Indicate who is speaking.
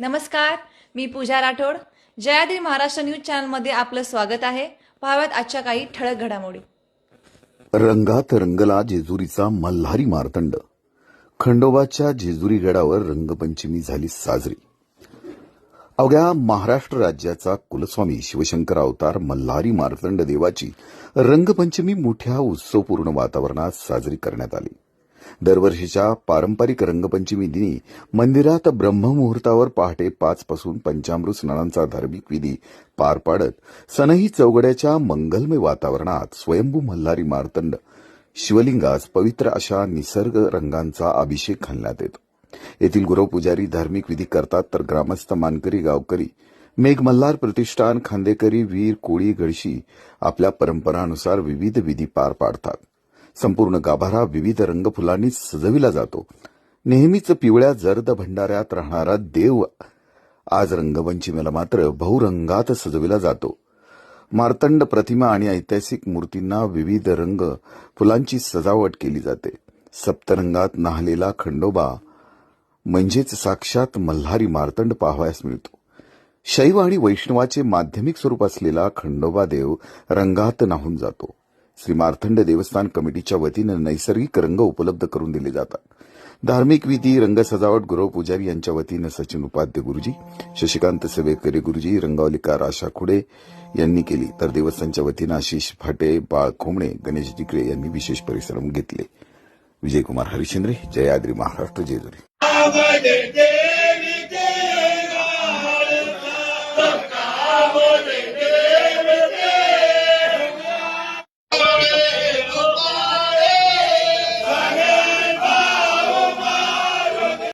Speaker 1: नमस्कार मी पूजा राठोड. जयाद्री महाराष्ट्र न्यूज चॅनलमध्ये आपलं स्वागत आहे. पाहाव्यात आजच्या काही ठळक घडामोडी.
Speaker 2: रंगात रंगला जेजुरीचा मल्हारी मार्तंड. खंडोबाच्या जेजुरी गडावर रंगपंचमी झाली साजरी. अवघ्या महाराष्ट्र राज्याचा कुलस्वामी शिवशंकर अवतार मल्हारी मार्तंड देवाची रंगपंचमी मोठ्या उत्सवपूर्ण वातावरणात साजरी करण्यात आली. दरवर्षीच्या पारंपरिक रंगपंचमी दिनी मंदिरात ब्रह्ममुहूर्तावर पहाटे पाच पासून पंचामृत स्नानांचा धार्मिक विधी पार पाडत सनही चौगड्याच्या मंगलमय वातावरणात स्वयंभू मल्हारी मार्तंड शिवलिंगास पवित्र अशा निसर्ग रंगांचा अभिषेक घालण्यात येतो. येथील गुरुपुजारी धार्मिक विधी करतात तर ग्रामस्थ मानकरी गावकरी मेघ मल्हार प्रतिष्ठान खांदेकरी वीर कोळी गडशी आपल्या परंपरानुसार विविध विधी पार पाडतात. संपूर्ण गाभारा विविध रंगफुलांनी सजविला जातो. नेहमीच पिवळ्या जर्द भंडाऱ्यात राहणारा देव आज रंगपंचमीला मात्र बहुरंगात सजविला जातो. मार्तंड प्रतिमा आणि ऐतिहासिक मूर्तींना विविध रंग फुलांची सजावट केली जाते. सप्तरंगात नाहलेला खंडोबा म्हणजेच साक्षात मल्हारी मार्तंड पाहावयास मिळतो. शैव आणि वैष्णवाचे माध्यमिक स्वरूप असलेला खंडोबा देव रंगात नाहून जातो. श्री मार्थंड देवस्थान कमिटीच्या वतीनं नैसर्गिक रंग उपलब्ध करून दिले जातात. धार्मिक विधी रंग सजावट गुरव पुजारी यांच्या वतीनं सचिन उपाध्य गुरुजी शशिकांत सवेकरी गुरुजी रंगावलिकार आशा खुडे यांनी केली. तर देवस्थानच्या वतीनं आशिष फाटे बाळ खोमणे गणेश जिकळे यांनी विशेष परिश्रम घेतले. विजयकुमार हरिश्चंद्रे जयाद्री महाराष्ट्र जेजुरी